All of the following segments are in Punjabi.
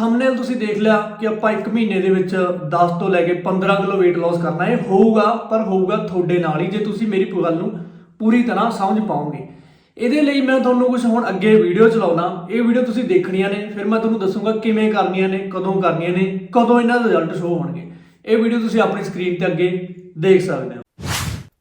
ਥੰਬਨੇਲ ਤੁਸੀਂ ਦੇਖ ਲਿਆ ਕਿ ਆਪਾਂ 1 ਮਹੀਨੇ ਦੇ ਵਿੱਚ 10 ਤੋਂ ਲੈ ਕੇ 15 ਕਿਲੋ weight loss ਕਰਨਾ ਹੈ। ਹੋਊਗਾ, ਪਰ ਹੋਊਗਾ ਤੁਹਾਡੇ ਨਾਲ ਹੀ, ਜੇ ਤੁਸੀਂ ਮੇਰੀ ਗੱਲ ਨੂੰ ਪੂਰੀ ਤਰ੍ਹਾਂ ਸਮਝ ਪਾਓਗੇ। ਇਹਦੇ ਲਈ ਮੈਂ ਤੁਹਾਨੂੰ ਕੁਝ ਹੁਣ ਅੱਗੇ ਵੀਡੀਓ ਚਲਾਉਣਾ। ਇਹ ਵੀਡੀਓ ਤੁਸੀਂ ਦੇਖਣੀਆਂ ਨੇ, ਫਿਰ ਮੈਂ ਤੁਹਾਨੂੰ ਦੱਸੂਗਾ ਕਿਵੇਂ ਕਰਨੀਆਂ ਨੇ, ਕਦੋਂ ਕਰਨੀਆਂ ਨੇ, ਕਦੋਂ ਇਹਨਾਂ ਦੇ ਰਿਜ਼ਲਟ ਸ਼ੋ ਹੋਣਗੇ। ਇਹ ਵੀਡੀਓ ਤੁਸੀਂ ਆਪਣੀ ਸਕਰੀਨ ਤੇ ਅੱਗੇ ਦੇਖ ਸਕਦੇ ਹੋ।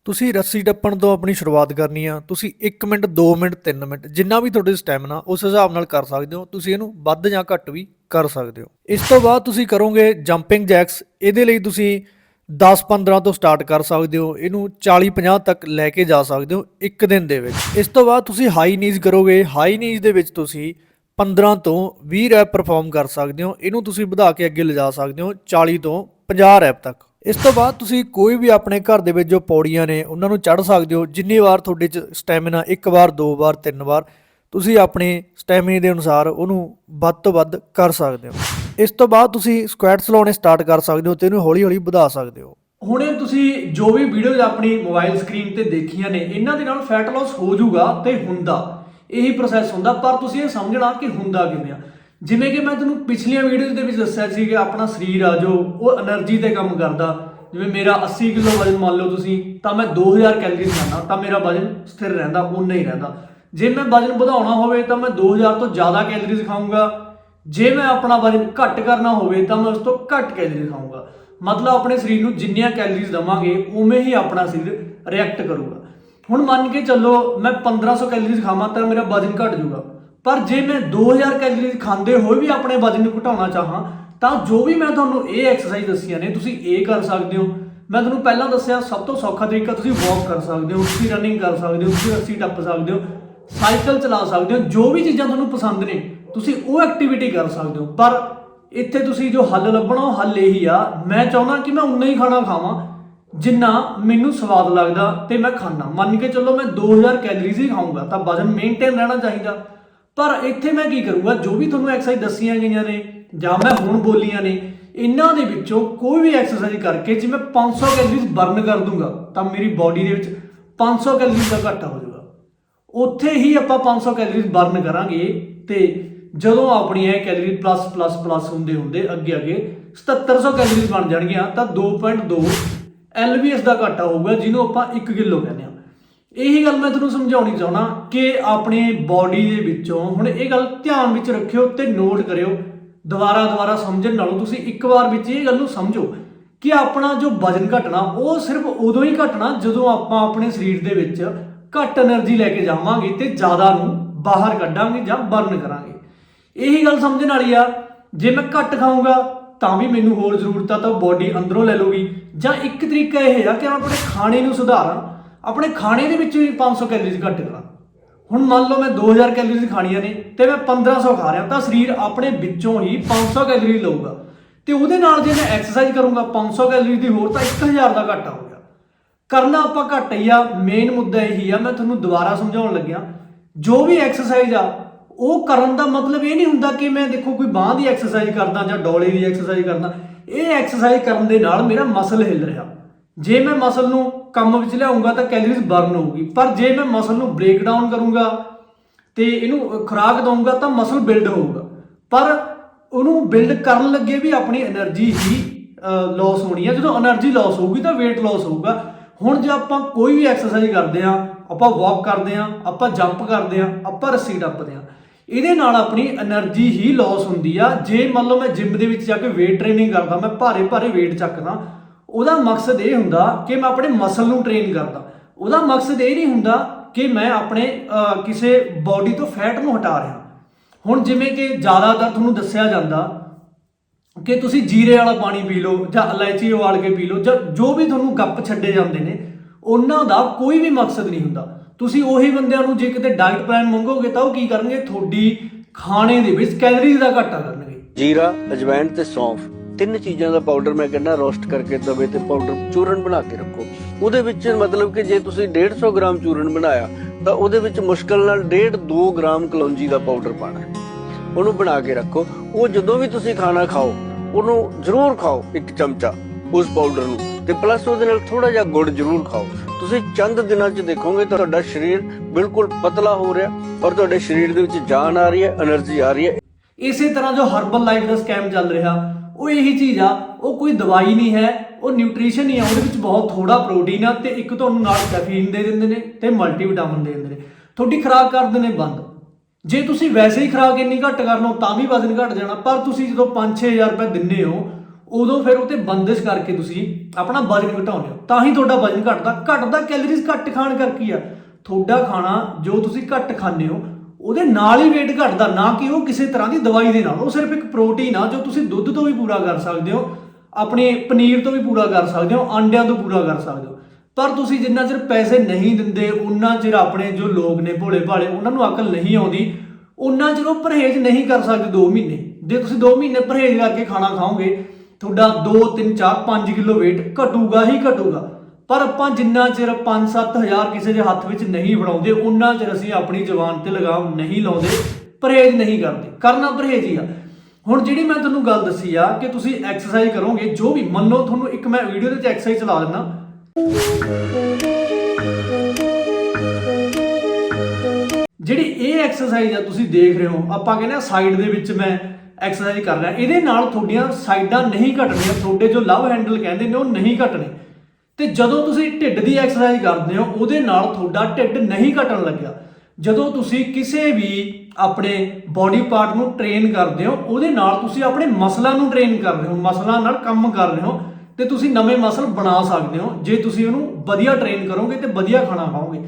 ਤੁਸੀਂ ਰੱਸੀ ਟੱਪਣ ਤੋਂ ਆਪਣੀ ਸ਼ੁਰੂਆਤ ਕਰਨੀ ਆ, ਤੁਸੀਂ 1 ਮਿੰਟ 2 ਮਿੰਟ 3 ਮਿੰਟ, ਜਿੰਨਾ ਵੀ ਤੁਹਾਡੇ ਸਟੈਮਿਨਾ ਉਸ ਹਿਸਾਬ ਨਾਲ ਕਰ ਸਕਦੇ ਹੋ, ਤੁਸੀਂ ਇਹਨੂੰ ਵੱਧ ਜਾਂ ਘੱਟ ਵੀ ਕਰ ਸਕਦੇ ਹੋ। ਇਸ ਤੋਂ ਬਾਅਦ ਤੁਸੀਂ ਕਰੋਗੇ ਜੰਪਿੰਗ ਜੈਕਸ ਇਹਦੇ ਲਈ ਤੁਸੀਂ 10-15 ਤੋਂ ਸਟਾਰਟ ਕਰ ਸਕਦੇ ਹੋ, ਇਹਨੂੰ 40-50 ਤੱਕ ਲੈ ਕੇ ਜਾ ਸਕਦੇ ਹੋ, ਇੱਕ ਦਿਨ ਦੇ ਵਿੱਚ। ਇਸ ਤੋਂ ਬਾਅਦ ਤੁਸੀਂ ਹਾਈ ਨੀਜ਼ ਕਰੋਗੇ ਹਾਈ ਨੀਜ਼ ਦੇ ਵਿੱਚ ਤੁਸੀਂ 15 ਤੋਂ 20 ਰੈਪ ਪਰਫਾਰਮ ਕਰ ਸਕਦੇ ਹੋ, ਇਹਨੂੰ ਤੁਸੀਂ ਵਧਾ ਕੇ ਅੱਗੇ ਲਿਜਾ ਸਕਦੇ ਹੋ 40 ਤੋਂ 50 ਰੈਪ ਤੱਕ। ਇਸ ਤੋਂ ਬਾਅਦ ਤੁਸੀਂ ਕੋਈ ਵੀ ਆਪਣੇ ਘਰ ਦੇ ਵਿੱਚ ਜੋ ਪੌੜੀਆਂ ਨੇ, ਉਹਨਾਂ ਨੂੰ ਚੜ੍ਹ ਸਕਦੇ ਹੋ। ਜਿੰਨੀ ਵਾਰ ਤੁਹਾਡੇ ਚ ਸਟੈਮਿਨਾ ਇੱਕ ਵਾਰ, ਦੋ ਵਾਰ, ਤਿੰਨ ਵਾਰ, ਤੁਸੀਂ ਆਪਣੇ ਸਟੈਮਿਨਾ ਦੇ ਅਨੁਸਾਰ ਉਹਨੂੰ ਵੱਧ ਤੋਂ ਵੱਧ ਕਰ ਸਕਦੇ ਹੋ। ਇਸ ਤੋਂ ਬਾਅਦ ਤੁਸੀਂ ਸਕੁਐਟਸ ਲਾਉਣੇ ਸਟਾਰਟ ਕਰ ਸਕਦੇ ਹੋ ਤੇ ਇਹਨੂੰ ਹੌਲੀ ਹੌਲੀ ਵਧਾ ਸਕਦੇ ਹੋ। ਹੁਣੇ ਤੁਸੀਂ ਜੋ ਵੀ ਵੀਡੀਓਜ਼ ਆਪਣੀ ਮੋਬਾਈਲ ਸਕਰੀਨ ਤੇ ਦੇਖੀਆਂ ਨੇ, ਇਹਨਾਂ ਦੇ ਨਾਲ ਫੈਟ ਲਾਸ ਹੋ ਜਾਊਗਾ ਤੇ ਹੁੰਦਾ। ਇਹੀ ਪ੍ਰੋਸੈਸ ਹੁੰਦਾ, ਪਰ ਤੁਸੀਂ ਇਹ ਸਮਝਣਾ ਕਿ ਹੁੰਦਾ ਕਿਵੇਂ ਆ। ਜਿਵੇਂ ਕਿ ਮੈਂ ਤੁਹਾਨੂੰ ਪਿਛਲੀਆਂ ਵੀਡੀਓਜ਼ ਦੇ ਵਿੱਚ ਦੱਸਿਆ ਸੀ ਕਿ ਆਪਣਾ ਸਰੀਰ ਆ ਜੋ, ਉਹ એનર્ਜੀ ਤੇ ਕੰਮ ਕਰਦਾ। ਜਿਵੇਂ ਮੇਰਾ 80 ਕਿਲੋ ਵਜ਼ਨ ਮੰਨ ਲਓ ਤੁਸੀਂ, ਤਾਂ ਮੈਂ 2000 ਕੈਲਰੀਜ਼ ਖਾਣਾ ਤਾਂ ਮੇਰਾ ਵਜ਼ਨ ਸਥਿਰ ਰਹਿੰਦਾ ਉਹ ਨਹੀਂ ਰਹਿੰਦਾ। ਜੇ ਮੈਂ ਵਜ਼ਨ ਵਧਾਉਣਾ ਹੋਵੇ, ਤਾਂ ਮੈਂ 2000 ਤੋਂ ਜ਼ਿਆਦਾ ਕੈਲਰੀਜ਼ ਖਾਊਂਗਾ। ਜੇ ਮੈਂ ਆਪਣਾ ਵਜ਼ਨ ਘੱਟ ਕਰਨਾ ਹੋਵੇ, ਤਾਂ ਮੈਂ ਉਸ ਤੋਂ ਘੱਟ ਕੈਲਰੀਜ਼ ਖਾਊਂਗਾ। ਮਤਲਬ ਆਪਣੇ ਸਰੀਰ ਨੂੰ ਜਿੰਨੀਆਂ ਕੈਲਰੀਜ਼ ਦਵਾਂਗੇ, ਉਵੇਂ ਹੀ ਆਪਣਾ ਸਰੀਰ ਰਿਐਕਟ ਕਰੂਗਾ। ਹੁਣ ਮੰਨ ਕੇ ਚੱਲੋ, ਮੈਂ 1500 ਕੈਲਰੀਜ਼ ਖਾਵਾਂ, ਤਾਂ ਮੇਰਾ ਵਜ਼ਨ ਘਟ ਜਾਊਗਾ। ਪਰ ਜੇ ਮੈਂ 2000 ਕੈਲਰੀਜ਼ ਖਾਂਦੇ ਹੋਏ ਵੀ ਆਪਣੇ ਵਜ਼ਨ ਨੂੰ ਘਟਾਉਣਾ ਚਾਹਾਂ, ਤਾਂ ਜੋ ਵੀ ਮੈਂ ਤੁਹਾਨੂੰ ਇਹ ਐਕਸਰਸਾਈਜ਼ ਦੱਸੀਆਂ ਨੇ, ਤੁਸੀਂ ਇਹ ਕਰ ਸਕਦੇ ਹੋ। ਮੈਂ ਤੁਹਾਨੂੰ ਪਹਿਲਾਂ ਦੱਸਿਆ, ਸਭ ਤੋਂ ਸੌਖਾ ਤਰੀਕਾ ਤੁਸੀਂ ਵਾਕ ਕਰ ਸਕਦੇ ਹੋ, ਤੁਸੀਂ ਰਨਿੰਗ ਕਰ ਸਕਦੇ ਹੋ, ਤੁਸੀਂ ਰੱਸੀ ਟੱਪ ਸਕਦੇ ਹੋ ਸਾਈਕਲ ਚਲਾ ਸਕਦੇ ਹੋ, ਜੋ ਵੀ ਚੀਜ਼ਾਂ ਤੁਹਾਨੂੰ ਪਸੰਦ ਨੇ, ਤੁਸੀਂ ਉਹ ਐਕਟੀਵਿਟੀ ਕਰ ਸਕਦੇ ਹੋ। ਪਰ ਇੱਥੇ ਤੁਸੀਂ ਜੋ ਹੱਲ ਲੱਭਣਾ, ਉਹ ਹੱਲ ਇਹੀ ਆ, ਮੈਂ ਚਾਹੁੰਦਾ ਕਿ ਮੈਂ ਉਨਾ ਹੀ ਖਾਣਾ ਖਾਵਾਂ, ਜਿੰਨਾ ਮੈਨੂੰ ਸਵਾਦ ਲੱਗਦਾ ਤੇ ਮੈਂ ਖਾਣਾ ਮੰਨ ਕੇ ਚੱਲੋ ਮੈਂ 2000 ਕੈਲਰੀਜ਼ ਹੀ ਖਾਊਂਗਾ, ਤਾਂ ਵਜ਼ਨ ਮੇਨਟੇਨ ਰਹਿਣਾ ਚਾਹੀਦਾ। ਪਰ ਇੱਥੇ ਮੈਂ ਕੀ ਕਰੂੰਗਾ? ਜੋ ਵੀ ਤੁਹਾਨੂੰ ਐਕਸਰਸਾਈਜ਼ ਦੱਸੀਆਂ ਗਈਆਂ ਨੇ, ਜਾਂ ਮੈਂ ਹੁਣ ਬੋਲੀਆਂ ਨੇ, ਇਹਨਾਂ ਦੇ ਵਿੱਚੋਂ ਕੋਈ ਵੀ ਐਕਸਰਸਾਈਜ਼ ਕਰਕੇ ਜੇ ਮੈਂ 500 ਕੈਲਰੀਜ਼ ਬਰਨ ਕਰ ਦੂੰਗਾ, ਤਾਂ ਮੇਰੀ ਬਾਡੀ ਦੇ ਵਿੱਚ 500 ਕੈਲਰੀਜ਼ ਦਾ ਘਾਟਾ ਹੋ ਜਾਊਗਾ। ਉੱਥੇ ਹੀ ਆਪਾਂ 500 ਕੈਲਰੀਜ਼ ਬਰਨ ਕਰਾਂਗੇ ਤੇ ਜਦੋਂ ਆਪਣੀ ਇਹ ਕੈਲਰੀ ਪਲੱਸ ਪਲੱਸ ਪਲੱਸ ਹੁੰਦੇ ਹੁੰਦੇ ਅੱਗੇ ਅੱਗੇ 7700 ਕੈਲਰੀਜ਼ ਬਣ ਜਾਣਗੀਆਂ, ਤਾਂ 2.2 ਐਲਬੀਐਸ ਦਾ ਘਾਟਾ ਹੋਊਗਾ, ਜਿਹਨੂੰ ਆਪਾਂ 1 ਕਿਲੋ ਕਹਿੰਦੇ ਆ ਇਹੀ ਗੱਲ ਮੈਂ ਤੁਹਾਨੂੰ ਸਮਝਾਉਣੀ ਚਾਹੁੰਦਾ ਕਿ ਆਪਣੇ ਬਾਡੀ ਦੇ ਵਿੱਚੋਂ ਹੁਣ ਇਹ ਗੱਲ ਧਿਆਨ ਵਿੱਚ ਰੱਖਿਓ ਤੇ ਨੋਟ ਕਰਿਓ। ਦੁਬਾਰਾ ਦੁਬਾਰਾ ਸਮਝਣ ਨਾਲੋਂ ਤੁਸੀਂ ਇੱਕ ਵਾਰ ਵਿੱਚ ਇਹ ਗੱਲ ਨੂੰ ਸਮਝੋ ਕਿ ਆਪਣਾ ਜੋ ਵਜਨ ਘਟਣਾ, ਉਹ ਸਿਰਫ ਉਦੋਂ ਹੀ ਘਟਣਾ ਜਦੋਂ ਆਪਾਂ ਆਪਣੇ ਸਰੀਰ ਦੇ ਵਿੱਚ ਘੱਟ એનર્ਜੀ ਲੈ ਕੇ ਜਾਵਾਂਗੇ ਤੇ ਜ਼ਿਆਦਾ ਨੂੰ ਬਾਹਰ ਕੱਢਾਂਗੇ ਜਾਂ ਬਰਨ ਕਰਾਂਗੇ। ਇਹੀ ਗੱਲ ਸਮਝਣ ਵਾਲੀ ਆ, ਜੇ ਮੈਂ ਘੱਟ ਖਾਊਂਗਾ, ਤਾਂ ਵੀ ਮੈਨੂੰ ਹੋਰ ਜ਼ਰੂਰਤ ਆ ਤਾਂ ਬਾਡੀ ਅੰਦਰੋਂ ਲੈ ਲੂਗੀ ਜਾਂ ਇੱਕ ਤਰੀਕਾ ਇਹ ਹੈ ਕਿ ਮੈਂ ਆਪਣੇ ਖਾਣੇ ਨੂੰ ਸੁਧਾਰਾਂ। ਆਪਣੇ ਖਾਣੇ ਦੇ ਵਿੱਚ ਵੀ 500 ਕੈਲਰੀਜ਼ ਘੱਟ ਕਰਾਂ। ਹੁਣ ਮੰਨ ਲਓ ਮੈਂ 2000 ਕੈਲਰੀਜ਼ ਖਾਣੀਆਂ ਨੇ ਤੇ ਮੈਂ 1500 ਖਾ ਰਿਹਾ ਤਾਂ ਸਰੀਰ ਆਪਣੇ ਵਿੱਚੋਂ ਹੀ 500 ਕੈਲਰੀ ਲਊਗਾ। ਤੇ ਉਹਦੇ ਨਾਲ ਜੇ ਮੈਂ ਐਕਸਰਸਾਈਜ਼ ਕਰੂੰਗਾ 500 ਕੈਲਰੀ ਦੀ ਹੋਰ ਤਾਂ 1000 ਦਾ ਘਾਟਾ ਹੋ ਗਿਆ। ਕਰਨਾ ਆਪਾਂ ਘੱਟ ਹੀ ਆ ਮੇਨ ਮੁੱਦਾ ਇਹੀ ਆ, ਮੈਂ ਤੁਹਾਨੂੰ ਦੁਬਾਰਾ ਸਮਝਾਉਣ ਲੱਗਿਆ, ਜੋ ਵੀ ਐਕਸਰਸਾਈਜ਼ ਆ, ਉਹ ਕਰਨ ਦਾ ਮਤਲਬ ਇਹ ਨਹੀਂ ਹੁੰਦਾ ਕਿ ਮੈਂ ਦੇਖੋ ਕੋਈ ਬਾਹ ਦੀ ਐਕਸਰਸਾਈਜ਼ ਕਰਦਾ ਜਾਂ ਡੋਲੇ ਦੀ ਐਕਸਰਸਾਈਜ਼ ਕਰਦਾ। ਇਹ ਐਕਸਰਸਾਈਜ਼ ਕਰਨ ਦੇ ਨਾਲ ਮੇਰਾ ਮਸਲ ਹਿੱਲ ਰਿਹਾ। ਜੇ ਮੈਂ ਮਸਲ ਨੂੰ ਕੰਮ ਵਿੱਚ ਲਿਆਉਂਗਾ ਤਾਂ ਕੈਲਰੀਜ਼ ਬਰਨ ਹੋਊਗੀ। ਪਰ ਜੇ ਮੈਂ ਮਸਲ ਨੂੰ ਬ੍ਰੇਕ ਡਾਊਨ ਕਰੂੰਗਾ ਤੇ ਇਹਨੂੰ ਖੁਰਾਕ ਦਊਂਗਾ ਤਾਂ ਮਸਲ ਬਿਲਡ ਹੋਊਗਾ। ਪਰ ਉਹਨੂੰ ਬਿਲਡ ਕਰਨ ਲੱਗੇ ਵੀ ਆਪਣੀ એનર્ਜੀ ਹੀ ਲਾਸ ਹੋਣੀ ਹੈ ਜਦੋਂ એનર્ਜੀ ਲਾਸ ਹੋਊਗੀ ਤਾਂ weight loss ਹੋਊਗਾ। ਹੁਣ ਜੇ ਆਪਾਂ ਕੋਈ ਵੀ ਐਕਸਰਸਾਈਜ਼ ਕਰਦੇ ਆ ਆਪਾਂ ਵਾਕ ਕਰਦੇ ਆ ਆਪਾਂ ਜੰਪ ਕਰਦੇ ਆ ਆਪਾਂ ਰੱਸੀ ਟੱਪਦੇ ਆ ਇਹਦੇ ਨਾਲ ਆਪਣੀ એનર્ਜੀ ਹੀ ਲਾਸ ਹੁੰਦੀ ਆ। ਜੇ ਮੰਨ ਲਓ ਮੈਂ ਜਿਮ ਦੇ ਵਿੱਚ ਜਾ ਕੇ weight training ਕਰਦਾ, ਮੈਂ ਭਾਰੇ ਭਾਰੇ weight ਚੱਕਦਾ ਉਹਦਾ ਮਕਸਦ ਇਹ ਹੁੰਦਾ ਕਿ ਮੈਂ ਆਪਣੇ ਮਸਲ ਨੂੰ ਟ੍ਰੇਨ ਕਰਦਾ। ਉਹਦਾ ਮਕਸਦ ਇਹ ਨਹੀਂ ਹੁੰਦਾ ਕਿ ਮੈਂ ਆਪਣੇ ਕਿਸੇ ਬਾਡੀ ਤੋਂ ਫੈਟ ਨੂੰ ਹਟਾ ਰਿਹਾ। ਹੁਣ ਜਿਵੇਂ ਕਿ ਜ਼ਿਆਦਾਤਰ ਤੁਹਾਨੂੰ ਦੱਸਿਆ ਜਾਂਦਾ ਕਿ ਤੁਸੀਂ ਜੀਰੇ ਵਾਲਾ ਪਾਣੀ ਪੀ ਲਓ ਜਾਂ ਇਲਾਇਚੀ ਉਬਾਲ ਕੇ ਪੀ ਲਓ ਜਾਂ ਜੋ ਵੀ ਤੁਹਾਨੂੰ ਗੱਪ ਛੱਡੇ ਜਾਂਦੇ ਨੇ, ਉਹਨਾਂ ਦਾ ਕੋਈ ਵੀ ਮਕਸਦ ਨਹੀਂ ਹੁੰਦਾ। ਤੁਸੀਂ ਉਹੀ ਬੰਦਿਆਂ ਨੂੰ ਜੇ ਕਿਤੇ ਡਾਈਟ ਪਲਾਨ ਮੰਗੋਗੇ ਤਾਂ ਉਹ ਕੀ ਕਰਨਗੇ? ਤੁਹਾਡੀ ਖਾਣੇ ਦੇ ਵਿੱਚ ਕੈਲਰੀਜ਼ ਦਾ ਘਾਟਾ ਕਰਨਗੇ। ਜੀਰਾ, ਅਜਵਾਇਣ ਤੇ ਸੌਂਫ। ਤਿੰਨ ਚੀਜ਼ਾਂ ਦਾ ਪਾਊਡਰ ਮੈਂ ਕਹਿੰਦਾ ਰੋਸਟ ਕਰਕੇ ਤਵੇ ਤੇ ਪਾਊਡਰ ਚੂਰਨ ਬਣਾ ਕੇ ਰੱਖੋ। ਉਹਦੇ ਵਿੱਚ ਮਤਲਬ ਕਿ ਜੇ ਤੁਸੀਂ 150 ਗ੍ਰਾਮ ਚੂਰਨ ਬਣਾਇਆ, ਤਾਂ ਉਹਦੇ ਵਿੱਚ ਮੁਸ਼ਕਲ ਨਾਲ 1.5 2 ਗ੍ਰਾਮ ਕਲੌਂਜੀ ਦਾ ਪਾਊਡਰ ਪਾਣਾ ਉਹਨੂੰ ਬਣਾ ਕੇ ਰੱਖੋ। ਉਹ ਜਦੋਂ ਵੀ ਤੁਸੀਂ ਖਾਣਾ ਖਾਓ, ਉਹਨੂੰ ਜ਼ਰੂਰ ਖਾਓ ਇੱਕ ਚਮਚਾ ਉਸ ਪਾਊਡਰ ਨੂੰ ਤੇ ਪਲੱਸ ਉਹਦੇ ਨਾਲ ਥੋੜਾ ਜਿਹਾ ਗੁੜ ਜ਼ਰੂਰ ਖਾਓ। ਤੁਸੀਂ ਚੰਦ ਦਿਨਾਂ 'ਚ ਦੇਖੋਗੇ ਤੁਹਾਡਾ ਸਰੀਰ ਬਿਲਕੁਲ ਪਤਲਾ ਹੋ ਰਿਹਾ ਔਰ ਤੁਹਾਡੇ ਸਰੀਰ ਦੇ ਵਿੱਚ ਜਾਨ ਆ ਰਹੀ ਹੈ એનર્ਜੀ ਆ ਰਹੀ ਹੈ। ਇਸੇ ਤਰ੍ਹਾਂ ਜੋ ਹਰਬਲ ਲਾਈਫ ਦਾ ਸਕੈਮ ਚੱਲ ਰਿਹਾ ਉਹ ਇਹੀ ਚੀਜ਼ ਆ, ਉਹ ਕੋਈ ਦਵਾਈ ਨਹੀਂ ਹੈ, ਉਹ ਨਿਊਟ੍ਰੀਸ਼ਨ ਹੀ ਆ, ਉਹਦੇ ਵਿੱਚ ਬਹੁਤ ਥੋੜਾ ਪ੍ਰੋਟੀਨ ਆ ਤੇ ਇੱਕ ਤੁਹਾਨੂੰ ਨਾਲ ਕੈਫੀਨ ਦੇ ਦਿੰਦੇ ਨੇ ਤੇ ਮਲਟੀਵਿਟਾਮਿਨ ਦੇ ਦਿੰਦੇ ਨੇ। ਤੁਹਾਡੀ ਖੁਰਾਕ ਕਰ ਦਿੰਦੇ ਨੇ ਬੰਦ। ਜੇ ਤੁਸੀਂ ਵੈਸੇ ਹੀ ਖੁਰਾਕ ਇੰਨੀ ਘੱਟ ਕਰ ਲਓ, ਤਾਂ ਵੀ ਵਜ਼ਨ ਘਟ ਜਾਣਾ, ਪਰ ਤੁਸੀਂ ਜਦੋਂ 5-6000 ਰੁਪਏ ਦਿੰਨੇ ਹੋ, ਉਦੋਂ ਫਿਰ ਉਤੇ ਬੰਦਿਸ਼ ਕਰਕੇ ਤੁਸੀਂ ਆਪਣਾ ਵਜ਼ਨ ਘਟਾਉਂਦੇ ਹੋ ਤਾਂ ਹੀ ਤੁਹਾਡਾ ਵਜ਼ਨ ਘਟਦਾ। ਘਟਦਾ ਕੈਲਰੀਜ਼ ਘੱਟ ਖਾਣ ਕਰਕੇ ਆ। ਤੁਹਾਡਾ ਖਾਣਾ ਜੋ ਤੁਸੀਂ ਘੱਟ ਖਾਂਦੇ ਹੋ ਉਹਦੇ ਨਾਲ ਹੀ weight ਘਟਦਾ, ਨਾ ਕਿ ਉਹ ਕਿਸੇ ਤਰ੍ਹਾਂ ਦੀ ਦਵਾਈ ਦੇ ਨਾਲ। ਉਹ ਸਿਰਫ ਇੱਕ ਪ੍ਰੋਟੀਨ ਆ, ਜੋ ਤੁਸੀਂ ਦੁੱਧ ਤੋਂ ਵੀ ਪੂਰਾ ਕਰ ਸਕਦੇ ਹੋ, ਆਪਣੇ ਪਨੀਰ ਤੋਂ ਵੀ ਪੂਰਾ ਕਰ ਸਕਦੇ ਹੋ ਅੰਡਿਆਂ ਤੋਂ ਪੂਰਾ ਕਰ ਸਕਦੇ ਹੋ। ਪਰ ਤੁਸੀਂ ਜਿੰਨਾ ਚਿਰ ਪੈਸੇ ਨਹੀਂ ਦਿੰਦੇ ਉਹਨਾਂ ਚਿਰ ਆਪਣੇ ਜੋ ਲੋਕ ਨੇ ਭੋਲੇ ਭਾਲੇ ਉਹਨਾਂ ਨੂੰ ਅਕਲ ਨਹੀਂ ਆਉਂਦੀ ਉਹਨਾਂ ਚਿਰ ਉਹ ਪਰਹੇਜ਼ ਨਹੀਂ ਕਰ ਸਕਦੇ 2 ਮਹੀਨੇ। ਜੇ ਤੁਸੀਂ 2 ਮਹੀਨੇ ਪਰਹੇਜ਼ ਕਰਕੇ ਖਾਣਾ ਖਾਓਗੇ, ਤੁਹਾਡਾ 2 3 4 5 ਕਿਲੋ weight ਘਟੂਗਾ ਹੀ ਘਟੂਗਾ। ਪਰ ਆਪਾਂ ਜਿੰਨਾ ਚਿਰ 5-7000 ਕਿਸੇ ਦੇ ਹੱਥ ਵਿੱਚ ਨਹੀਂ ਫੜਾਉਂਦੇ ਉਨਾ ਚਿਰ ਅਸੀਂ ਆਪਣੀ ਜ਼ੁਬਾਨ ਤੇ ਲਗਾਮ ਨਹੀਂ ਲਾਉਂਦੇ, ਪਰਹੇਜ਼ ਨਹੀਂ ਕਰਦੇ। ਕਰਨਾ ਪਰਹੇਜ਼ ਹੀ ਆ। ਹੁਣ ਜਿਹੜੀ ਮੈਂ ਤੁਹਾਨੂੰ ਗੱਲ ਦੱਸੀ ਆ ਕਿ ਤੁਸੀਂ ਐਕਸਰਸਾਈਜ਼ ਕਰੋਗੇ, ਜੋ ਵੀ, ਮੰਨੋ ਤੁਹਾਨੂੰ ਇੱਕ ਮੈਂ ਵੀਡੀਓ ਦੇ ਵਿੱਚ ਐਕਸਰਸਾਈਜ਼ ਚਲਾ ਦਿੰਦਾ। ਜਿਹੜੀ ਇਹ ਐਕਸਰਸਾਈਜ਼ ਆ ਤੁਸੀਂ ਦੇਖ ਰਹੇ ਹੋ, ਆਪਾਂ ਕਹਿੰਦੇ ਆ ਸਾਈਡ ਦੇ ਵਿੱਚ ਮੈਂ ਐਕਸਰਸਾਈਜ਼ ਕਰ ਰਿਹਾ। ਇਹਦੇ ਨਾਲ ਤੁਹਾਡੀਆਂ ਸਾਈਡਾਂ ਨਹੀਂ ਘਟਣੀਆਂ, ਤੁਹਾਡੇ ਜੋ ਲਵ ਹੈਂਡਲ ਕਹਿੰਦੇ ਨੇ, ਉਹ ਨਹੀਂ ਘਟਣੇ। ਤੇ ਜਦੋਂ ਤੁਸੀਂ ਢਿੱਡ ਦੀ ਐਕਸਰਸਾਈਜ਼ ਕਰਦੇ ਹੋ, ਉਹਦੇ ਨਾਲ ਤੁਹਾਡਾ ਢਿੱਡ ਨਹੀਂ ਘਟਣ ਲੱਗਿਆ। ਜਦੋਂ ਤੁਸੀਂ ਕਿਸੇ ਵੀ ਆਪਣੇ ਬਾਡੀ ਪਾਰਟ ਨੂੰ ਟ੍ਰੇਨ ਕਰਦੇ ਹੋ, ਉਹਦੇ ਨਾਲ ਤੁਸੀਂ ਆਪਣੇ ਮਸਲਾਂ ਨੂੰ ਟ੍ਰੇਨ ਕਰ ਰਹੇ ਹੋ ਮਸਲਾਂ ਨਾਲ ਕੰਮ ਕਰ ਰਹੇ ਹੋ, ਤੇ ਤੁਸੀਂ ਨਵੇਂ ਮਸਲ ਬਣਾ ਸਕਦੇ ਹੋ। ਜੇ ਤੁਸੀਂ ਉਹਨੂੰ ਵਧੀਆ ਟ੍ਰੇਨ ਕਰੋਗੇ ਤੇ ਵਧੀਆ ਖਾਣਾ ਖਾਓਗੇ।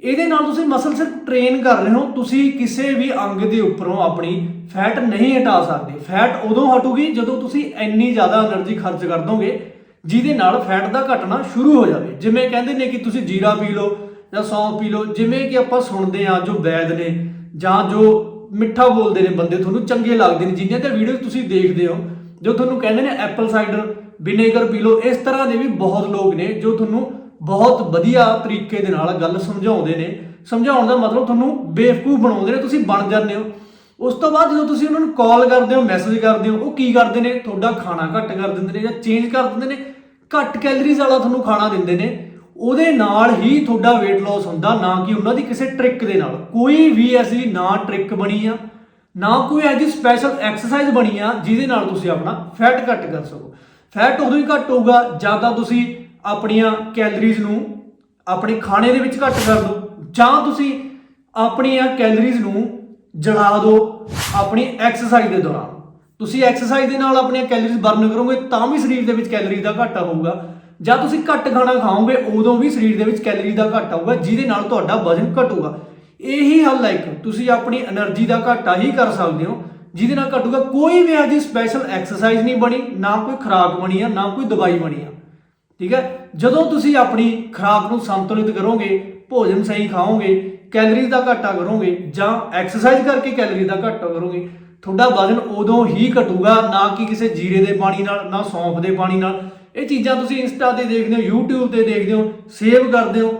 ਇਹਦੇ ਨਾਲ ਤੁਸੀਂ ਮਸਲ ਸਿਰਫ ਟ੍ਰੇਨ ਕਰ ਰਹੇ ਹੋ, ਤੁਸੀਂ ਕਿਸੇ ਵੀ ਅੰਗ ਦੇ ਉੱਪਰੋਂ ਆਪਣੀ ਫੈਟ ਨਹੀਂ ਹਟਾ ਸਕਦੇ। ਫੈਟ ਉਦੋਂ ਹਟੂਗੀ ਜਦੋਂ ਤੁਸੀਂ ਇੰਨੀ ਜ਼ਿਆਦਾ એનર્ਜੀ ਖਰਚ ਕਰ ਦੋਗੇ ਜਿਹਦੇ ਨਾਲ ਫੈਟ ਦਾ ਘਟਣਾ ਸ਼ੁਰੂ ਹੋ ਜਾਵੇ। ਜਿਵੇਂ ਕਹਿੰਦੇ ਨੇ ਕਿ ਤੁਸੀਂ ਜੀਰਾ ਪੀ ਲਓ ਜਾਂ ਸੌਂਫ ਪੀ ਲਓ, ਜਿਵੇਂ ਕਿ ਆਪਾਂ ਸੁਣਦੇ ਆ ਜੋ ਵੈਦ ਨੇ ਜਾਂ ਜੋ ਮਿੱਠਾ ਬੋਲਦੇ ਨੇ ਬੰਦੇ, ਤੁਹਾਨੂੰ ਚੰਗੇ ਲੱਗਦੇ ਨੇ। ਜਿੰਨੀਆਂ ਤੇ ਵੀਡੀਓ ਤੁਸੀਂ ਦੇਖਦੇ ਹੋ, ਜੋ ਤੁਹਾਨੂੰ ਕਹਿੰਦੇ ਨੇ ਐਪਲ ਸਾਈਡਰ ਵਿਨੇਗਰ ਪੀ ਲਓ, ਇਸ ਤਰ੍ਹਾਂ ਦੇ ਵੀ ਬਹੁਤ ਲੋਕ ਨੇ ਜੋ ਤੁਹਾਨੂੰ ਬਹੁਤ ਵਧੀਆ ਤਰੀਕੇ ਦੇ ਨਾਲ ਗੱਲ ਸਮਝਾਉਂਦੇ ਨੇ। ਸਮਝਾਉਣ ਦਾ ਮਤਲਬ ਤੁਹਾਨੂੰ ਬੇਵਕੂਫ ਬਣਾਉਂਦੇ ਨੇ, ਤੁਸੀਂ ਬਣ ਜਾਂਦੇ ਹੋ। ਉਸ ਤੋਂ ਬਾਅਦ ਜਦੋਂ ਤੁਸੀਂ ਉਹਨਾਂ ਨੂੰ ਕਾਲ ਕਰਦੇ ਹੋ ਮੈਸੇਜ ਕਰਦੇ ਹੋ, ਉਹ ਕੀ ਕਰਦੇ ਨੇ? ਤੁਹਾਡਾ ਖਾਣਾ ਘੱਟ ਕਰ ਦਿੰਦੇ ਨੇ ਜਾਂ ਚੇਂਜ ਕਰ ਦਿੰਦੇ ਨੇ। ਘੱਟ ਕੈਲਰੀਜ਼ ਵਾਲਾ ਤੁਹਾਨੂੰ ਖਾਣਾ ਦਿੰਦੇ ਨੇ, ਉਹਦੇ ਨਾਲ ਹੀ ਤੁਹਾਡਾ weight loss ਹੁੰਦਾ, ਨਾ ਕਿ ਉਹਨਾਂ ਦੀ ਕਿਸੇ ਟ੍ਰਿਕ ਦੇ ਨਾਲ। ਕੋਈ ਵੀ ਐਸੀ ਨਾ ਟ੍ਰਿਕ ਬਣੀ ਆ, ਨਾ ਕੋਈ ਐਸੀ ਸਪੈਸ਼ਲ ਐਕਸਰਸਾਈਜ਼ ਬਣੀ ਆ, ਜਿਹਦੇ ਨਾਲ ਤੁਸੀਂ ਆਪਣਾ ਫੈਟ ਘੱਟ ਕਰ ਸਕੋ। ਫੈਟ ਉਦੋਂ ਹੀ ਘੱਟ ਹੋਊਗਾ, ਜਾਂ ਤਾਂ ਤੁਸੀਂ ਆਪਣੀਆਂ ਕੈਲਰੀਜ਼ ਨੂੰ ਆਪਣੇ ਖਾਣੇ ਦੇ ਵਿੱਚ ਘੱਟ ਕਰ ਦਿਓ ਜਾਂ ਤੁਸੀਂ ਆਪਣੀਆਂ ਕੈਲਰੀਜ਼ ਨੂੰ ਜਲਾ ਦਿਓ ਆਪਣੀ ਐਕਸਰਸਾਈਜ਼ ਦੇ ਦੌਰਾਨ। ਤੁਸੀਂ ਐਕਸਰਸਾਈਜ਼ ਦੇ ਨਾਲ ਆਪਣੀਆਂ ਕੈਲਰੀਜ਼ ਬਰਨ ਕਰੋਗੇ, ਤਾਂ ਵੀ ਸਰੀਰ ਦੇ ਵਿੱਚ ਕੈਲਰੀ ਦਾ ਘਾਟਾ ਹੋਊਗਾ। ਜਾਂ ਤੁਸੀਂ ਘੱਟ ਖਾਣਾ ਖਾਓਗੇ, ਉਦੋਂ ਵੀ ਸਰੀਰ ਦੇ ਵਿੱਚ ਕੈਲਰੀ ਦਾ ਘਾਟਾ ਹੋਊਗਾ, ਜਿਹਦੇ ਨਾਲ ਤੁਹਾਡਾ ਵਜ਼ਨ ਘਟੂਗਾ। ਇਹੀ ਹੱਲ ਹੈ ਇੱਕ, ਤੁਸੀਂ ਆਪਣੀ એનર્ਜੀ ਦਾ ਘਾਟਾ ਹੀ ਕਰ ਸਕਦੇ ਹੋ, ਜਿਹਦੇ ਨਾਲ ਘਟੂਗਾ। ਕੋਈ ਵੀ ਅਜੀ ਸਪੈਸ਼ਲ ਐਕਸਰਸਾਈਜ਼ ਨਹੀਂ ਬਣੀ, ਨਾ ਕੋਈ ਖਰਾਕ ਬਣੀ ਆ, ਨਾ ਕੋਈ ਦਵਾਈ ਬਣੀ ਆ। ਠੀਕ ਹੈ? ਜਦੋਂ ਤੁਸੀਂ ਆਪਣੀ ਖਰਾਕ ਨੂੰ ਸੰਤੁਲਿਤ ਕਰੋਗੇ, ਭੋਜਨ ਸਹੀ ਖਾਓਗੇ ਕੈਲਰੀਜ਼ ਦਾ ਘਾਟਾ ਕਰੋਗੇ, ਜਾਂ ਐਕਸਰਸਾਈਜ਼ ਕਰਕੇ ਕੈਲਰੀ ਦਾ ਘਾਟਾ ਕਰੋਗੇ ਤੁਹਾਡਾ ਵਜ਼ਨ ਉਦੋਂ ਹੀ ਘਟੂਗਾ, ਨਾ ਕਿ ਕਿਸੇ ਜੀਰੇ ਦੇ ਪਾਣੀ ਨਾਲ, ਨਾ ਸੌਂਫ ਦੇ ਪਾਣੀ ਨਾਲ। ਇਹ ਚੀਜ਼ਾਂ ਤੁਸੀਂ ਇੰਸਟਾ ਤੇ ਦੇਖਦੇ ਹੋ, YouTube ਤੇ ਦੇਖਦੇ ਹੋ ਸੇਵ ਕਰਦੇ ਹੋ।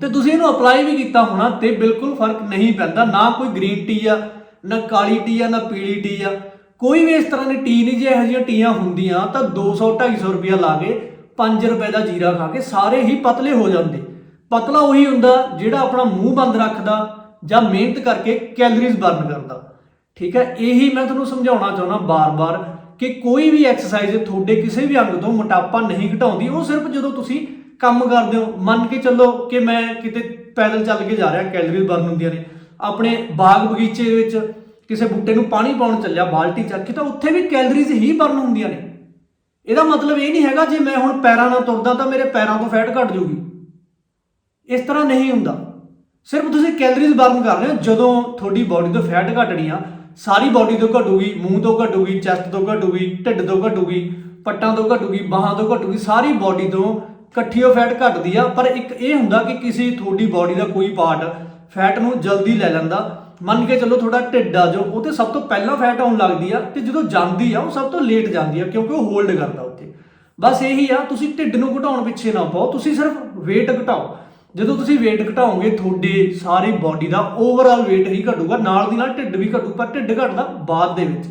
ਤੇ ਤੁਸੀਂ ਇਹਨੂੰ ਅਪਲਾਈ ਵੀ ਕੀਤਾ ਹੋਣਾ ਤੇ ਬਿਲਕੁਲ ਫ਼ਰਕ ਨਹੀਂ ਪੈਂਦਾ, ਨਾ ਕੋਈ ਗ੍ਰੀਨ ਟੀ ਆ, ਨਾ ਕਾਲੀ ਟੀ ਆ, ਨਾ ਪੀਲੀ ਟੀ ਆ। ਕੋਈ ਵੀ ਇਸ ਤਰ੍ਹਾਂ ਦੀ ਟੀ ਨਹੀਂ, ਜੇ ਇਹੋ ਜਿਹੀਆਂ ਟੀਆਂ ਹੁੰਦੀਆਂ ਤਾਂ 200 250 ਰੁਪਇਆ ਲਾ ਕੇ 5 ਰੁਪਏ ਦਾ ਜੀਰਾ ਖਾ ਕੇ ਸਾਰੇ ਹੀ ਪਤਲੇ ਹੋ ਜਾਂਦੇ। ਪਤਲਾ ਉਹੀ ਹੁੰਦਾ ਜਿਹੜਾ ਆਪਣਾ ਮੂੰਹ ਬੰਦ ਰੱਖਦਾ ਜਾਂ ਮਿਹਨਤ ਕਰਕੇ ਕੈਲਰੀਜ਼ ਬਰਨ ਕਰਦਾ। ਠੀਕ ਹੈ? ਇਹੀ ਮੈਂ ਤੁਹਾਨੂੰ ਸਮਝਾਉਣਾ ਚਾਹੁੰਦਾ ਬਾਰ-ਬਾਰ ਕਿ ਕੋਈ ਵੀ ਐਕਸਰਸਾਈਜ਼ ਤੁਹਾਡੇ ਕਿਸੇ ਵੀ ਅੰਗ ਤੋਂ ਮੋਟਾਪਾ ਨਹੀਂ ਘਟਾਉਂਦੀ। ਉਹ ਸਿਰਫ ਜਦੋਂ ਤੁਸੀਂ ਕੰਮ ਕਰਦੇ ਹੋ, ਮੰਨ ਕੇ ਚੱਲੋ ਕਿ ਮੈਂ ਕਿਤੇ ਪੈਦਲ ਚੱਲ ਕੇ ਜਾ ਰਿਹਾ, ਕੈਲਰੀਜ਼ ਬਰਨ ਹੁੰਦੀਆਂ ਨੇ, ਆਪਣੇ ਬਾਗ ਬਗੀਚੇ ਦੇ ਵਿੱਚ ਕਿਸੇ ਬੂਟੇ ਨੂੰ ਪਾਣੀ ਪਾਉਣ ਚੱਲਿਆ, ਬਾਲਟੀ ਚੱਕ ਕੇ, ਤਾਂ ਉੱਥੇ ਵੀ ਕੈਲਰੀਜ਼ ਹੀ ਬਰਨ ਹੁੰਦੀਆਂ ਨੇ। ਇਹਦਾ ਮਤਲਬ ਇਹ ਨਹੀਂ ਹੈਗਾ, ਜੇ ਮੈਂ ਹੁਣ ਪੈਰਾਂ ਨਾਲ ਤੁਰਦਾ ਤਾਂ ਮੇਰੇ ਪੈਰਾਂ ਤੋਂ ਫੈਟ ਘਟ ਜੂਗੀ ਇਸ ਤਰ੍ਹਾਂ ਨਹੀਂ ਹੁੰਦਾ। ਸਿਰਫ ਤੁਸੀਂ ਕੈਲਰੀਜ਼ ਬਰਨ ਕਰ ਰਹੇ ਹੋ, ਜਦੋਂ ਤੁਹਾਡੀ ਬਾਡੀ ਤੋਂ ਫੈਟ ਘਟਣੀ ਆ ਸਾਰੀ ਬਾਡੀ ਤੋਂ ਘਟੂਗੀ, ਮੂੰਹ ਤੋਂ ਘਟੂਗੀ ਚੈਸਟ ਤੋਂ ਘਟੂਗੀ, ਢਿੱਡ ਤੋਂ ਘਟੂਗੀ, ਪੱਟਾਂ ਤੋਂ ਘਟੂਗੀ, ਬਾਹਾਂ ਤੋਂ ਘਟੂਗੀ, ਸਾਰੀ ਬਾਡੀ ਤੋਂ ਇਕੱਠੀ ਉਹ ਫੈਟ ਘਟਦੀ ਆ। ਪਰ ਇੱਕ ਇਹ ਹੁੰਦਾ ਕਿ ਕਿਸੇ ਤੁਹਾਡੀ ਬਾਡੀ ਦਾ ਕੋਈ ਪਾਰਟ ਫੈਟ ਨੂੰ ਜਲਦੀ ਲੈ ਲੈਂਦਾ। ਮੰਨ ਕੇ ਚੱਲੋ ਤੁਹਾਡਾ ਢਿੱਡ ਆ ਜੋ ਉਹ ਤੇ ਸਭ ਤੋਂ ਪਹਿਲਾਂ ਫੈਟ ਆਉਣ ਲੱਗਦੀ ਆ ਤੇ ਜਦੋਂ ਜਾਂਦੀ ਆ, ਉਹ ਸਭ ਤੋਂ ਲੇਟ ਜਾਂਦੀ ਆ, ਕਿਉਂਕਿ ਉਹ ਹੋਲਡ ਕਰਦਾ ਉੱਥੇ। ਬਸ ਇਹੀ ਆ, ਤੁਸੀਂ ਢਿੱਡ ਨੂੰ ਘਟਾਉਣ ਪਿੱਛੇ ਨਾ ਪਾਓ, ਤੁਸੀਂ ਸਿਰਫ weight ਘਟਾਓ। ਜਦੋਂ ਤੁਸੀਂ weight ਘਟਾਓਗੇ, ਤੁਹਾਡੇ ਸਾਰੀ ਬਾਡੀ ਦਾ ਓਵਰਆਲ weight ਹੀ ਘਟੂਗਾ, ਨਾਲ ਦੀ ਨਾਲ ਢਿੱਡ ਵੀ ਘਟੂ, ਪਰ ਢਿੱਡ ਘਟਦਾ ਬਾਅਦ ਦੇ ਵਿੱਚ।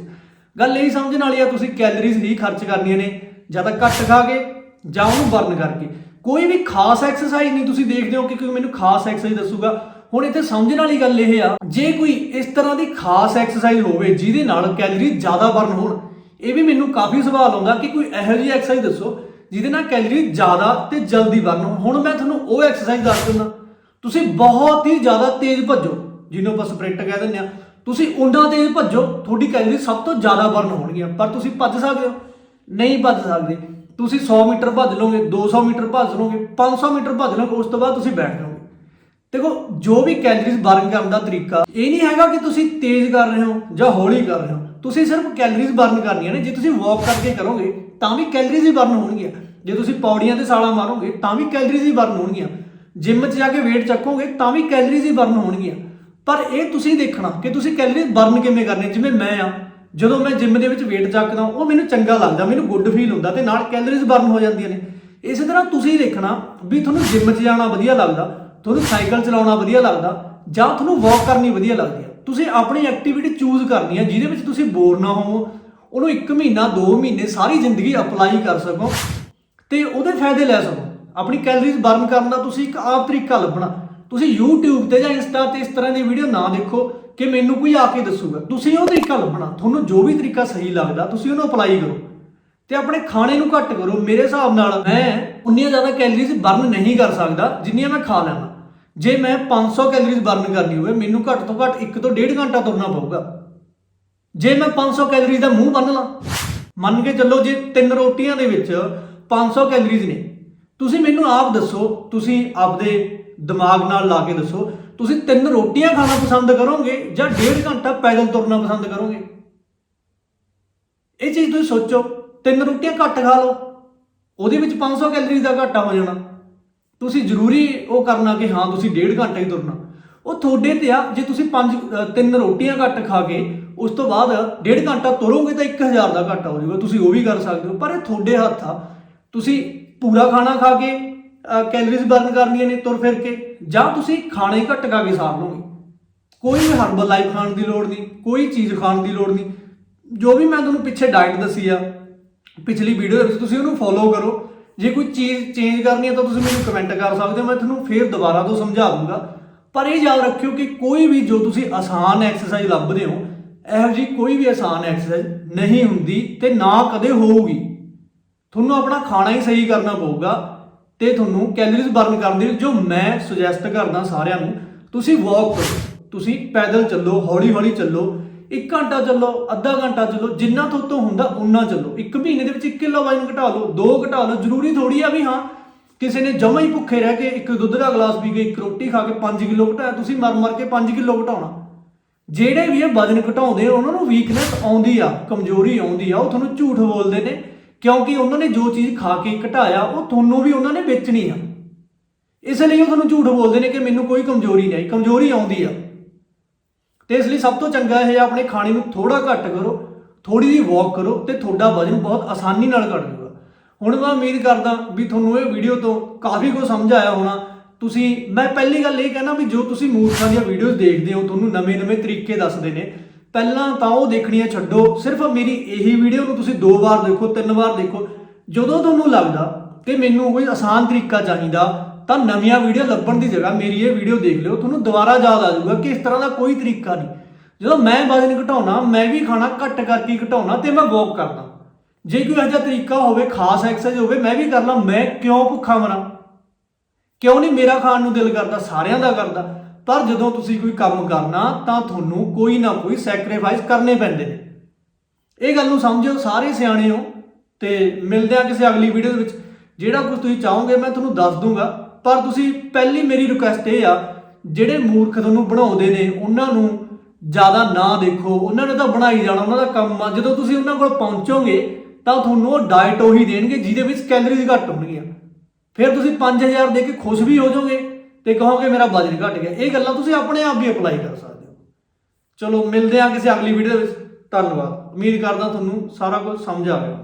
ਗੱਲ ਇਹ ਸਮਝਣ ਵਾਲੀ ਆ, ਤੁਸੀਂ ਕੈਲਰੀਜ਼ ਨਹੀਂ ਖਰਚ ਕਰਨੀਆਂ ਨੇ, ਜਾਂ ਤਾਂ ਘੱਟ ਖਾ ਕੇ, ਜਾਂ ਉਹਨੂੰ ਬਰਨ ਕਰਕੇ। ਕੋਈ ਵੀ ਖਾਸ ਐਕਸਰਸਾਈਜ਼ ਨਹੀਂ ਤੁਸੀਂ ਦੇਖਦੇ ਹੋ ਕਿ ਕਿਉਂਕਿ ਮੈਨੂੰ ਖਾਸ ਐਕਸਰਸਾਈਜ਼ ਦੱਸੂਗਾ। ਹੁਣ ਇੱਥੇ ਸਮਝਣ ਵਾਲੀ ਗੱਲ ਇਹ ਆ, ਜੇ ਕੋਈ ਇਸ ਤਰ੍ਹਾਂ ਦੀ ਖਾਸ ਐਕਸਰਸਾਈਜ਼ ਹੋਵੇ, ਜਿਹਦੇ ਨਾਲ ਕੈਲਰੀ ਜ਼ਿਆਦਾ ਬਰਨ ਹੋਣ, ਇਹ ਵੀ ਮੈਨੂੰ ਕਾਫੀ ਸਵਾਲ ਆਉਂਦਾ ਕਿ ਕੋਈ ਇਹੋ ਜਿਹੀ ਐਕਸਰਸਾਈਜ਼ ਦੱਸੋ ਜਿਹਦੇ ਨਾਲ ਕੈਲਰੀ ਜ਼ਿਆਦਾ ਤੇ ਜਲਦੀ ਬਰਨ ਹੋਣ ਹੁਣ ਮੈਂ ਤੁਹਾਨੂੰ ਉਹ ਐਕਸਰਸਾਈਜ਼ ਦੱਸ ਦਿੰਦਾ। ਤੁਸੀਂ ਬਹੁਤ ਹੀ ਜ਼ਿਆਦਾ ਤੇਜ਼ ਭੱਜੋ, ਜਿਹਨੂੰ ਆਪਾਂ ਸਪ੍ਰਿੰਟ ਕਹਿ ਦਿੰਦੇ ਆ ਤੁਸੀਂ ਉਨਾ ਤੇਜ਼ ਭੱਜੋ, ਤੁਹਾਡੀ ਕੈਲਰੀ ਸਭ ਤੋਂ ਜ਼ਿਆਦਾ ਬਰਨ ਹੋਣਗੀਆਂ। ਪਰ ਤੁਸੀਂ ਭੱਜ ਸਕਦੇ ਹੋ, ਨਹੀਂ ਭੱਜ ਸਕਦੇ। ਤੁਸੀਂ 100 ਮੀਟਰ ਭੱਜ ਲਓਗੇ 200 ਮੀਟਰ ਭੱਜ ਲਓਗੇ 500 ਮੀਟਰ ਭੱਜ ਲਓਗੇ, ਉਸ ਤੋਂ ਬਾਅਦ ਤੁਸੀਂ ਬੈਠ ਜਾਓਗੇ। ਦੇਖੋ, ਜੋ ਵੀ ਕੈਲਰੀਜ਼ ਬਰਨ ਕਰਨ ਦਾ ਤਰੀਕਾ, ਇਹ ਨਹੀਂ ਹੈਗਾ ਕਿ ਤੁਸੀਂ ਤੇਜ਼ ਕਰ ਰਹੇ ਹੋ ਜਾਂ ਹੌਲੀ ਕਰ ਰਹੇ ਹੋ। ਤੁਸੀਂ ਸਿਰਫ ਕੈਲਰੀਜ਼ ਬਰਨ ਕਰਨੀਆਂ ਨੇ। ਜੇ ਤੁਸੀਂ ਵਾਕ ਕਰਕੇ ਕਰੋਗੇ ਤਾਂ ਵੀ ਕੈਲਰੀਜ਼ ਹੀ ਬਰਨ ਹੋਣਗੀਆਂ। ਜੇ ਤੁਸੀਂ ਪੌੜੀਆਂ ਤੇ ਸਾਲਾ ਮਾਰੋਗੇ, ਤਾਂ ਵੀ ਕੈਲਰੀਜ਼ ਹੀ ਬਰਨ ਹੋਣਗੀਆਂ। ਜਿਮ 'ਚ ਜਾ ਕੇ weight ਚੱਕੋਗੇ, ਤਾਂ ਵੀ ਕੈਲਰੀਜ਼ ਹੀ ਬਰਨ ਹੋਣਗੀਆਂ। ਪਰ ਇਹ ਤੁਸੀਂ ਦੇਖਣਾ ਕਿ ਤੁਸੀਂ ਕੈਲਰੀਜ਼ ਬਰਨ ਕਿਵੇਂ ਕਰਨੇ। ਜਿਵੇਂ ਮੈਂ ਆ, ਜਦੋਂ ਮੈਂ ਜਿਮ ਦੇ ਵਿੱਚ weight ਚੱਕਦਾ, ਉਹ ਮੈਨੂੰ ਚੰਗਾ ਲੱਗਦਾ, ਮੈਨੂੰ ਗੁੱਡ ਫੀਲ ਹੁੰਦਾ ਤੇ ਨਾਲ ਕੈਲਰੀਜ਼ ਬਰਨ ਹੋ ਜਾਂਦੀਆਂ ਨੇ। ਇਸੇ ਤਰ੍ਹਾਂ ਤੁਸੀਂ ਦੇਖਣਾ ਵੀ ਤੁਹਾਨੂੰ ਜਿਮ 'ਚ ਜਾਣਾ ਵਧੀਆ ਲੱਗਦਾ, ਤੁਹਾਨੂੰ ਸਾਈਕਲ ਚਲਾਉਣਾ ਵਧੀਆ ਲੱਗਦਾ, ਜਾਂ ਤੁਹਾਨੂੰ ਵਾਕ ਕਰਨੀ ਵਧੀਆ ਲੱਗਦੀ ਹੈ ਤੁਸੀਂ ਆਪਣੀ ਐਕਟੀਵਿਟੀ ਚੂਜ਼ ਕਰਨੀ ਹੈ ਜਿਹਦੇ ਵਿੱਚ ਤੁਸੀਂ ਬੋਰ ਨਾ ਹੋਵੋ ਉਹਨੂੰ 1 ਮਹੀਨਾ 2 ਮਹੀਨੇ ਸਾਰੀ ਜ਼ਿੰਦਗੀ ਅਪਲਾਈ ਕਰ ਸਕੋ ਤੇ ਉਹਦੇ ਫਾਇਦੇ ਲੈ ਸਕੋ। ਆਪਣੀ ਕੈਲਰੀਜ਼ ਬਰਨ ਕਰਨ ਦਾ ਤੁਸੀਂ ਇੱਕ ਆਪ ਤਰੀਕਾ ਲੱਭਣਾ। ਤੁਸੀਂ YouTube ਤੇ ਜਾਂ Insta ਤੇ ਇਸ ਤਰ੍ਹਾਂ ਦੀ ਵੀਡੀਓ ਨਾ ਦੇਖੋ ਕਿ ਮੈਨੂੰ ਕੋਈ ਆ ਕੇ ਦੱਸੂਗਾ। ਤੁਸੀਂ ਉਹ ਤਰੀਕਾ ਲੱਭਣਾ। ਤੁਹਾਨੂੰ ਜੋ ਵੀ ਤਰੀਕਾ ਸਹੀ ਲੱਗਦਾ, ਤੁਸੀਂ ਉਹਨੂੰ ਅਪਲਾਈ ਕਰੋ। ਤੇ ਆਪਣੇ ਖਾਣੇ ਨੂੰ ਘੱਟ ਕਰੋ। ਮੇਰੇ ਹਿਸਾਬ ਨਾਲ ਮੈਂ ਉਨੀਆਂ ਜ਼ਿਆਦਾ ਕੈਲਰੀਜ਼ ਬਰਨ ਨਹੀਂ ਕਰ ਸਕਦਾ, ਜਿੰਨੀਆਂ ਮੈਂ ਖਾ ਲੈਣਾ ਜੇ ਮੈਂ 500 ਕੈਲਰੀਜ਼ ਬਰਨ ਕਰਨੀ ਹੋਵੇ, ਮੈਨੂੰ ਘੱਟ ਤੋਂ ਘੱਟ 1 ਤੋਂ 1.5 ਘੰਟਾ ਤੁਰਨਾ ਪਊਗਾ। ਜੇ ਮੈਂ 500 ਕੈਲਰੀਜ਼ ਦਾ ਮੂੰਹ ਬੰਨ ਲਾਂ, ਮੰਨ ਕੇ ਚੱਲੋ ਜੇ ਤਿੰਨ ਰੋਟੀਆਂ ਦੇ ਵਿੱਚ 500 ਕੈਲਰੀਜ਼ ਨੇ, ਤੁਸੀਂ ਮੈਨੂੰ ਆਪ ਦੱਸੋ, ਤੁਸੀਂ ਆਪਦੇ ਦਿਮਾਗ ਨਾਲ ਲਾ ਕੇ ਦੱਸੋ, ਤੁਸੀਂ ਤਿੰਨ ਰੋਟੀਆਂ ਖਾਣਾ ਪਸੰਦ ਕਰੋਗੇ ਜਾਂ ਡੇਢ ਘੰਟਾ ਪੈਦਲ ਤੁਰਨਾ ਪਸੰਦ ਕਰੋਗੇ? ਇਹ ਚੀਜ਼ ਤੁਸੀਂ ਸੋਚੋ, ਤਿੰਨ ਰੋਟੀਆਂ ਘੱਟ ਖਾ ਲਓ, ਉਹਦੇ ਵਿੱਚ 500 ਕੈਲਰੀਜ਼ ਦਾ ਘਾਟਾ ਹੋ ਜਾਣਾ। ਤੁਸੀਂ ਜ਼ਰੂਰੀ ਉਹ ਕਰਨਾ ਕਿ ਹਾਂ, ਤੁਸੀਂ ਡੇਢ ਘੰਟਾ ਹੀ ਤੁਰਨਾ। ਉਹ ਤੁਹਾਡੇ ਤੇ ਆ, ਜੇ ਤੁਸੀਂ ਪੰਜ ਤਿੰਨ ਰੋਟੀਆਂ ਘੱਟ ਖਾ ਕੇ ਉਸ ਤੋਂ ਬਾਅਦ ਡੇਢ ਘੰਟਾ ਤੁਰੋਗੇ ਤਾਂ 1000 ਦਾ ਘਾਟਾ ਹੋ ਜਾਊਗਾ, ਤੁਸੀਂ ਉਹ ਵੀ ਕਰ ਸਕਦੇ ਹੋ। ਪਰ ਇਹ ਤੁਹਾਡੇ ਹੱਥ ਆ। ਤੁਸੀਂ ਪੂਰਾ ਖਾਣਾ ਖਾ ਕੇ ਕੈਲਰੀਜ਼ ਬਰਨ ਕਰਨੀਆਂ ਨੇ ਤੁਰ ਫਿਰ ਕੇ, ਜਾਂ ਤੁਸੀਂ ਖਾਣਾ ਹੀ ਘੱਟ ਖਾ ਕੇ ਸਾਰ ਲਓਗੇ। ਕੋਈ ਵੀ ਹਰਬਲ ਲਾਈਫ ਖਾਣ ਦੀ ਲੋੜ ਨਹੀਂ, ਕੋਈ ਚੀਜ਼ ਖਾਣ ਦੀ ਲੋੜ ਨਹੀਂ। ਜੋ ਵੀ ਮੈਂ ਤੁਹਾਨੂੰ ਪਿੱਛੇ ਡਾਈਟ ਦੱਸੀ ਆ, ਪਿਛਲੀ ਵੀਡੀਓ ਦੇ ਵਿੱਚ ਤੁਸੀਂ ਉਹਨੂੰ ਫੋਲੋ ਕਰੋ। ਜੇ ਕੋਈ ਚੀਜ਼ ਚੇਂਜ ਕਰਨੀ ਹੈ ਤਾਂ ਤੁਸੀਂ ਮੈਨੂੰ ਕਮੈਂਟ ਕਰ ਸਕਦੇ ਹੋ, ਮੈਂ ਤੁਹਾਨੂੰ ਫੇਰ ਦੁਬਾਰਾ ਤੋਂ ਸਮਝਾ ਦੂੰਗਾ। ਪਰ ਇਹ ਯਾਦ ਰੱਖਿਓ ਕਿ ਕੋਈ ਵੀ ਜੋ ਤੁਸੀਂ ਆਸਾਨ ਐਕਸਰਸਾਈਜ਼ ਲੱਭਦੇ ਹੋ ਇਹੋ ਜੀ ਕੋਈ ਵੀ ਆਸਾਨ ਐਕਸਰਸਾਈਜ਼ ਨਹੀਂ ਹੁੰਦੀ ਤੇ ਨਾ ਕਦੇ ਹੋਊਗੀ। ਤੁਹਾਨੂੰ ਆਪਣਾ ਖਾਣਾ ਹੀ ਸਹੀ ਕਰਨਾ ਪਊਗਾ ਤੇ ਤੁਹਾਨੂੰ ਕੈਲਰੀਜ਼ ਬਰਨ ਕਰਨ ਦੀ ਜੋ ਮੈਂ ਸੁਜੈਸਟ ਕਰਦਾ ਸਾਰਿਆਂ ਨੂੰ, ਤੁਸੀਂ ਵਾਕ ਕਰੋ, ਤੁਸੀਂ ਪੈਦਲ ਚੱਲੋ ਹੌਲੀ ਹੌਲੀ ਚੱਲੋ 1 ਘੰਟਾ ਚੱਲੋ, ਅੱਧਾ ਘੰਟਾ ਚੱਲੋ, ਜਿੰਨਾ ਤੁਹਾਡੇ ਤੋਂ ਹੁੰਦਾ ਉਨਾ ਚੱਲੋ। 1 ਮਹੀਨੇ ਦੇ ਵਿੱਚ 1 ਕਿਲੋ ਵਜ਼ਨ ਘਟਾ ਲਓ 2 ਘਟਾ ਲਓ, ਜ਼ਰੂਰੀ ਥੋੜੀ ਆ ਵੀ ਹਾਂ, ਕਿਸੇ ਨੇ ਜਮਾ ਹੀ ਭੁੱਖੇ ਰਹਿ ਕੇ ਇੱਕ ਦੁੱਧ ਦਾ ਗਲਾਸ ਪੀ ਕੇ ਇੱਕ ਰੋਟੀ ਖਾ ਕੇ 5 ਕਿਲੋ ਘਟਾਇਆ, ਤੁਸੀਂ ਮਰ ਮਰ ਕੇ 5 ਕਿਲੋ ਘਟਾਉਣਾ। ਜਿਹੜੇ ਵੀ ਇਹ ਵਜ਼ਨ ਘਟਾਉਂਦੇ ਆ, ਉਹਨਾਂ ਨੂੰ ਵੀਕਨੈਸ ਆਉਂਦੀ ਆ ਕਮਜ਼ੋਰੀ ਆਉਂਦੀ ਆ ਉਹ ਤੁਹਾਨੂੰ ਝੂਠ ਬੋਲਦੇ ਨੇ ਕਿਉਂਕਿ ਉਹਨਾਂ ਨੇ ਜੋ ਚੀਜ਼ ਖਾ ਕੇ ਘਟਾਇਆ ਉਹ ਤੁਹਾਨੂੰ ਵੀ ਉਹਨਾਂ ਨੇ ਵੇਚਣੀ ਆ। ਇਸ ਲਈ ਉਹ ਤੁਹਾਨੂੰ ਝੂਠ ਬੋਲਦੇ ਨੇ ਕਿ ਮੈਨੂੰ ਕੋਈ ਕਮਜ਼ੋਰੀ ਨਹੀਂ ਆਈ ਕਮਜ਼ੋਰੀ ਆਉਂਦੀ ਆ। ਤੇ ਇਸ ਲਈ ਸਭ ਤੋਂ ਚੰਗਾ ਇਹ ਆ ਆਪਣੇ ਖਾਣੇ ਨੂੰ ਥੋੜਾ ਘੱਟ ਕਰੋ ਥੋੜੀ ਜਿਹੀ ਵਾਕ ਕਰੋ ਤੇ ਤੁਹਾਡਾ ਵਜ਼ਨ ਬਹੁਤ ਆਸਾਨੀ ਨਾਲ ਘਟ ਜਾਊਗਾ। ਹੁਣ ਮੈਂ ਉਮੀਦ ਕਰਦਾ ਵੀ ਤੁਹਾਨੂੰ ਇਹ ਵੀਡੀਓ ਤੋਂ ਕਾਫੀ ਕੁਝ ਸਮਝ ਆਇਆ ਹੋਣਾ ਤੁਸੀਂ, ਮੈਂ ਪਹਿਲੀ ਗੱਲ ਇਹ ਕਹਿਣਾ ਵੀ ਜੋ ਤੁਸੀਂ ਮੂਰਖਾਂ ਦੀਆਂ ਵੀਡੀਓਜ਼ ਦੇਖਦੇ ਹੋ, ਤੁਹਾਨੂੰ ਨਵੇਂ-ਨਵੇਂ ਤਰੀਕੇ ਦੱਸਦੇ ਨੇ। ਪਹਿਲਾਂ ਤਾਂ ਉਹ ਦੇਖਣੀਆਂ ਛੱਡੋ, ਸਿਰਫ ਮੇਰੀ ਇਹੀ ਵੀਡੀਓ ਨੂੰ ਤੁਸੀਂ ਦੋ ਵਾਰ ਦੇਖੋ, ਤਿੰਨ ਵਾਰ ਦੇਖੋ। ਜਦੋਂ ਤੁਹਾਨੂੰ ਲੱਗਦਾ ਕਿ ਮੈਨੂੰ ਕੋਈ ਆਸਾਨ ਤਰੀਕਾ ਚਾਹੀਦਾ, ਤਾਂ ਨਵੀਆਂ ਵੀਡੀਓ ਲੱਭਣ ਦੀ ਜਗ੍ਹਾ ਮੇਰੀ ਇਹ ਵੀਡੀਓ ਦੇਖ ਲਿਓ, ਤੁਹਾਨੂੰ ਦੁਬਾਰਾ ਯਾਦ ਆ ਜਾਊਗਾ ਕਿ ਇਸ ਤਰ੍ਹਾਂ ਦਾ ਕੋਈ ਤਰੀਕਾ ਨਹੀਂ। ਜਦੋਂ ਮੈਂ ਵਜ਼ਨ ਘਟਾਉਣਾ, ਮੈਂ ਵੀ ਖਾਣਾ ਘੱਟ ਕਰਕੇ ਘਟਾਉਣਾ ਤੇ ਮੈਂ ਵਾਕ ਕਰਦਾ। ਜੇ ਕੋਈ ਇਹੋ ਜਿਹਾ ਤਰੀਕਾ ਹੋਵੇ, ਖਾਸ ਐਕਸਰਸਾਈਜ਼ ਹੋਵੇ, ਮੈਂ ਵੀ ਕਰ ਲਾਂ, ਮੈਂ ਕਿਉਂ ਭੁੱਖਾ ਮਰਾਂ? ਕਿਉਂ ਨਹੀਂ ਮੇਰਾ ਖਾਣ ਨੂੰ ਦਿਲ ਕਰਦਾ, ਸਾਰਿਆਂ ਦਾ ਕਰਦਾ? ਪਰ ਜਦੋਂ ਤੁਸੀਂ ਕੋਈ ਕੰਮ ਕਰਨਾ, ਤਾਂ ਤੁਹਾਨੂੰ ਕੋਈ ਨਾ ਕੋਈ ਸੈਕਰੀਫਾਈਸ ਕਰਨੇ ਪੈਂਦੇ ਨੇ। ਇਹ ਗੱਲ ਨੂੰ ਸਮਝਿਓ, ਸਾਰੇ ਸਿਆਣੇ ਹੋ, ਤੇ ਮਿਲਦੇ ਆ ਕਿਸੇ ਅਗਲੀ ਵੀਡੀਓ ਦੇ ਵਿੱਚ। ਜਿਹੜਾ ਕੁਝ ਤੁਸੀਂ ਚਾਹੋਗੇ, ਮੈਂ ਤੁਹਾਨੂੰ ਦੱਸ ਦੂੰਗਾ। ਪਰ ਤੁਸੀਂ, ਪਹਿਲੀ ਮੇਰੀ ਰਿਕੁਐਸਟ ਇਹ ਆ, ਜਿਹੜੇ ਮੂਰਖ ਤੁਹਾਨੂੰ ਬਣਾਉਂਦੇ ਨੇ, ਉਹਨਾਂ ਨੂੰ ਜ਼ਿਆਦਾ ਨਾ ਦੇਖੋ। ਉਹਨਾਂ ਨੇ ਤਾਂ ਬਣਾਈ ਜਾਣਾ, ਉਹਨਾਂ ਦਾ ਕੰਮ ਆ। ਜਦੋਂ ਤੁਸੀਂ ਉਹਨਾਂ ਕੋਲ ਪਹੁੰਚੋਗੇ, ਤਾਂ ਤੁਹਾਨੂੰ ਉਹ ਡਾਈਟ ਉਹੀ ਦੇਣਗੇ, ਜਿਹਦੇ ਵਿੱਚ ਕੈਲਰੀਜ਼ ਘੱਟ ਹੋਣਗੀਆਂ। ਫਿਰ ਤੁਸੀਂ 5000 ਦੇ ਕੇ ਖੁਸ਼ ਵੀ ਹੋ ਜਾਓਗੇ ਤੇ ਕਹੋਗੇ ਮੇਰਾ ਬਜਟ ਘਟ ਗਿਆ। ਇਹ ਗੱਲਾਂ ਤੁਸੀਂ ਆਪਣੇ ਆਪ ਵੀ ਅਪਲਾਈ ਕਰ ਸਕਦੇ ਹੋ। ਚਲੋ, ਮਿਲਦੇ ਹਾਂ ਕਿਸੇ ਅਗਲੀ ਵੀਡੀਓ ਦੇ ਵਿੱਚ। ਧੰਨਵਾਦ। ਉਮੀਦ ਕਰਦਾ ਤੁਹਾਨੂੰ ਸਾਰਾ ਕੁਝ ਸਮਝ ਆ ਗਿਆ।